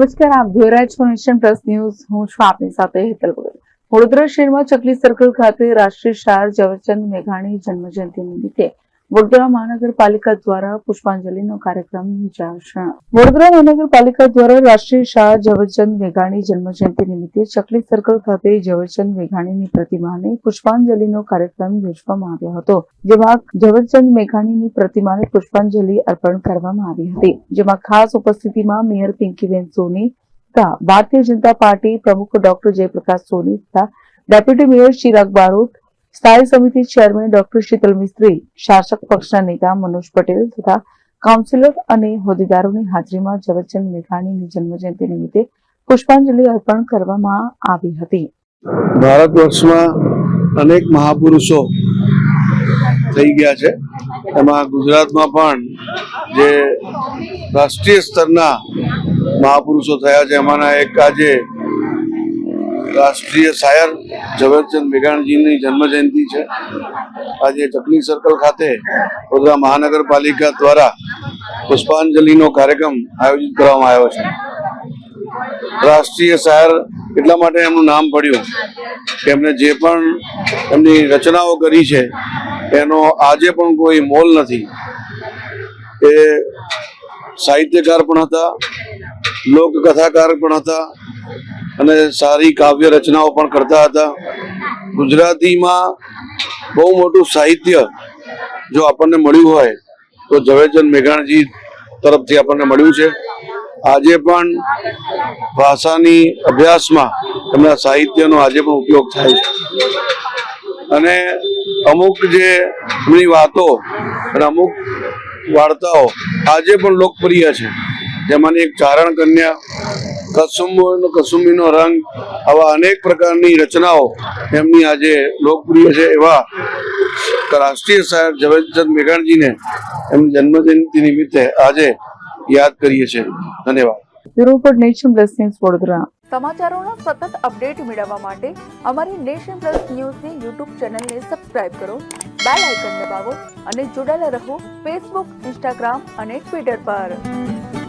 નમસ્કાર, આપ જોઈ રહ્યા છો નેશન પ્લસ ન્યૂઝ. હું છું આપની સાથે હેતલ ભગત. વડોદરા શહેરમાં ચકલી સર્કલ ખાતે રાષ્ટ્રીય શાયર ઝવેરચંદ મેઘાણી જન્મજયંતિ નિમિત્તે વડોદરા મહાનગરપાલિકા દ્વારા પુષ્પાંજલિનો કાર્યક્રમ યોજાશે. વડોદરા મહાનગરપાલિકા દ્વારા રાષ્ટ્રીય શાહ ઝવેરચંદ મેઘાણી જન્મજયંતિ નિમિત્તે ચકલી સર્કલ ખાતે ઝવેરચંદ મેઘાણીની પ્રતિમાને પુષ્પાંજલિનો કાર્યક્રમ યોજવામાં આવ્યો હતો. જેમાં ઝવેરચંદ મેઘાણીની પ્રતિમાને પુષ્પાંજલિ અર્પણ કરવામાં આવી હતી. જેમાં ખાસ ઉપસ્થિતિમાં મેયર પિંકીબેન સોની તથા ભારતીય જનતા પાર્ટી પ્રમુખ ડોક્ટર જયપ્રકાશ સોની તથા ડેપ્યુટી મેયર ચિરાગ બારોટ સ્થાયી સમિતિ ચેરમેન ડોક્ટર શીતલ મિસ્ત્રી શાસક પક્ષના નેતા મનોજ પટેલ તથા કાઉન્સિલર અને હોદ્દેદારોની હાજરીમાં ઝવેરચંદ મેઘાણીની જન્મજયંતિ નિમિત્તે પુષ્પાંજલિ અર્પણ કરવામાં આવી હતી ભારત વર્ષમાં અનેક મહાપુરુષો થઈ ગયા છે. એમાં ગુજરાતમાં પણ જે રાષ્ટ્રીય સ્તરના મહાપુરુષો થયા છે, એમાંના એક આજે રાષ્ટ્રીય શાયર ઝવેરચંદ મેઘાણીજીની જન્મજયંતિ છે. આજે ચકલી સર્કલ ખાતે વડોદરા મહાનગરપાલિકા દ્વારા પુષ્પાંજલિનો કાર્યક્રમ આયોજિત કરવામાં આવ્યો છે. રાષ્ટ્રીય શાયર એટલા માટે એમનું નામ પડ્યું. કે એમને જે પણ એમની રચનાઓ કરી છે, એનો આજે પણ કોઈ મોલ નથી. એ સાહિત્યકાર પણ હતા, લોકકથાકાર પણ હતા અને સારી કાવ્ય રચનાઓ પણ કરતા હતા. ગુજરાતીમાં બહુ મોટું સાહિત્ય જો આપણને મળ્યું હોય, તો ઝવેરચંદ મેઘાણજી તરફથી આપણને મળ્યું છે. આજે પણ ભાષાની અભ્યાસમાં એમના સાહિત્યનો આજે પણ ઉપયોગ થાય છે. અને અમુક જે એમની વાતો અને અમુક વાર્તાઓ આજે પણ લોકપ્રિય છે. જેમાંની એક ચારણ કન્યા કસુંબોનો કસુંબીનો રંગ આવા અનેક પ્રકારની રચનાઓ એમની આજે લોકપ્રિય છે એવા રાષ્ટ્રીય શાયર ઝવેરચંદ મેઘાણજીને એમની જન્મજયંતિ નિમિત્તે આજે યાદ કરીએ છીએ. ધન્યવાદ. Bureau nation plus news Vadodara. સમાચારોનો સતત અપડેટ મેળવવા માટે અમારી નેશન પ્લસ ન્યૂઝની યુટ્યુબ ચેનલને સબસ્ક્રાઇબ કરો બેલ આઇકન દબાવો અને જોડાયેલા રહો ફેસબુક ઇન્સ્ટાગ્રામ અને ટ્વિટર પર.